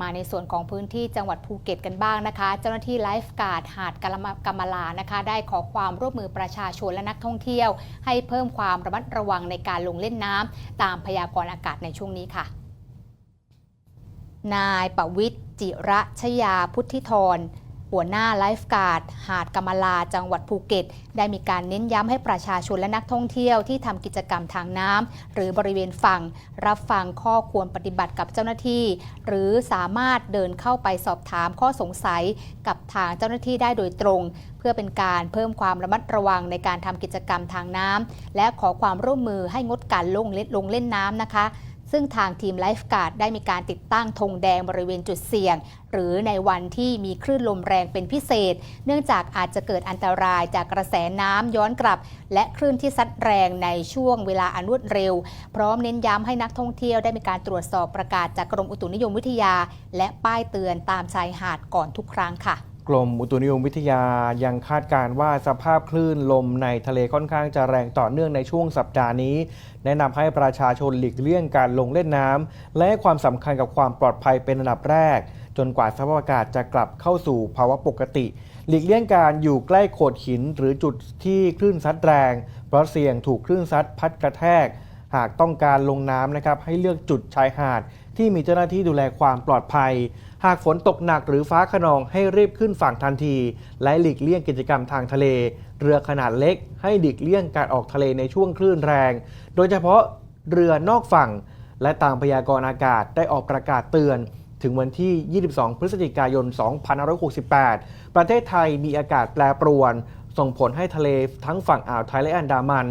มาในส่วนของพื้นที่จังหวัดภูเก็ตกันบ้างนะคะ เจ้าหน้าที่ไลฟ์การ์ดหาดกะลมะกำมลานะคะ ได้ขอความร่วมมือประชาชนและนักท่องเที่ยว ให้เพิ่มความระมัดระวังในการลงเล่นน้ำตามพยากรณ์อากาศในช่วงนี้ค่ะ นายประวิทย์จิระชยาพุทธิธร หัวหน้าไลฟ์การ์ดหาดกำมลาจังหวัดภูเก็ต ได้มีการเน้นย้ำให้ประชาชนและนักท่องเที่ยวที่ทำกิจกรรมทางน้ำหรือบริเวณฝั่ง รับฟังข้อควรปฏิบัติกับเจ้าหน้าที่ หรือสามารถเดินเข้าไปสอบถามข้อสงสัยกับทางเจ้าหน้าที่ได้โดยตรง เพื่อเป็นการเพิ่มความระมัดระวังในการทำกิจกรรมทางน้ำและขอความร่วมมือให้งดการลงเล่นลงเล่นน้ำนะคะ ซึ่งทางทีมไลฟ์การ์ดได้มีการติดตั้งธงแดงบริเวณจุดเสี่ยง หรือในวันที่มีคลื่นลมแรงเป็นพิเศษ เนื่องจากอาจจะเกิดอันตรายจากกระแสน้ำย้อนกลับ และคลื่นที่ซัดแรงในช่วงเวลาอันรวดเร็ว พร้อมเน้นย้ำให้นักท่องเที่ยวได้มีการตรวจสอบประกาศจากกรมอุตุนิยมวิทยา และป้ายเตือนตามชายหาดก่อนทุกครั้งค่ะ กรมอุตุนิยมวิทยายังคาดการว่าสภาพคลื่นลมในทะเลค่อนข้างจะแรงต่อเนื่องในช่วงสัปดาห์นี้ แนะนำให้ประชาชนหลีกเลี่ยงการลงเล่นน้ำและให้ความสำคัญกับความปลอดภัยเป็นอันดับแรก จนกว่าสภาพอากาศจะกลับเข้าสู่ภาวะปกติ หลีกเลี่ยงการอยู่ใกล้โขดหินหรือจุดที่คลื่นซัดแรง เพราะเสี่ยงถูกคลื่นซัดพัดกระแทก หากต้องการลงน้ำนะครับให้เลือกจุดชายหาด ที่มีเจ้าหน้าที่ดูแลความปลอดภัย หากฝนตกหนักหรือฟ้าขนองให้รีบขึ้นฝั่งทันที และหลีกเลี่ยงกิจกรรมทางทะเล เรือขนาดเล็ก ให้หลีกเลี่ยงการออกทะเลในช่วงคลื่นแรง โดยเฉพาะเรือนอกฝั่ง และตามพยากรณ์อากาศได้ออกประกาศเตือนถึงวันที่ 22 พฤศจิกายน 2568 ประเทศไทยมีอากาศแปรปรวน ส่งผลให้ทะเลทั้งฝั่งอ่าวไทยและอันดามัน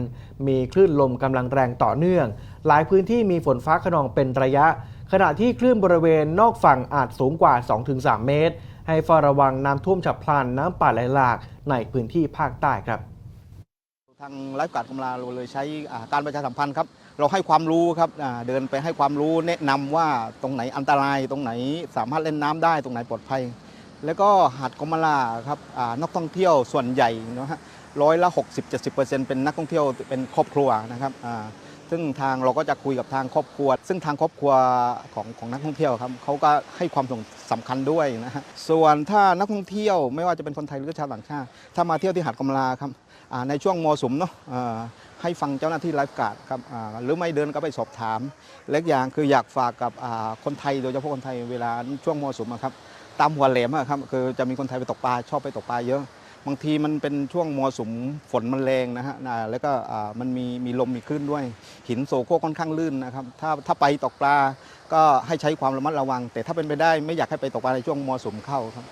มีคลื่นลมกำลังแรงต่อเนื่อง หลายพื้นที่มีฝนฟ้าขนองเป็นระยะ ขณะที่คลื่นบริเวณนอกฝั่งอาจสูงกว่า 2-3 เมตร ให้เฝ้าระวังน้ำท่วมฉับพลันน้ำป่าไหลหลากในพื้นที่ภาคใต้ครับ ทางไลฟ์การ์ดกำลาเราเลยใช้การประชาสัมพันธ์ครับ เราให้ความรู้ครับเดินไปให้ความรู้แนะนำว่าตรงไหนอันตรายตรงไหนสามารถเล่นน้ำได้ตรงไหนปลอดภัย แล้วก็หาดกมลาครับนักท่องเที่ยวส่วนใหญ่นะฮะร้อยละ 60-70%เป็นนักท่องเที่ยวเป็นครอบครัวนะครับ ซึ่งทางเราก็จะคุยกับทางครอบครัว ซึ่งทางครอบครัวของของนักท่องเที่ยวครับเขาก็ให้ความสำคัญด้วยนะฮะส่วนถ้านักท่องเที่ยวไม่ว่าจะเป็นคนไทยหรือชาวต่างชาติ ถ้ามาเที่ยวที่หาดกมลาครับในช่วงมอสุมเนาะให้ฟังเจ้าหน้าที่ไลฟ์การ์ดครับหรือไม่เดินก็ไปสอบถาม เล็กอย่างคืออยากฝากกับคนไทยโดยเฉพาะคนไทยเวลาช่วงมอสุมครับตามหัวแหลมครับคือจะมีคนไทยไปตกปลาชอบไปตกปลาเยอะ บางทีมันเป็นช่วงมสุมฝนมันแรงนะฮะแล้วก็มันมีมีลมมีคลื่นด้วย หินโซโคค่อนข้างลื่นนะครับถ้าถ้าไปตกปลาก็ให้ใช้ความระมัดระวัง แต่ถ้าเป็นไปได้ไม่อยากให้ไปตกปลาในช่วงมสุมเข้าครับ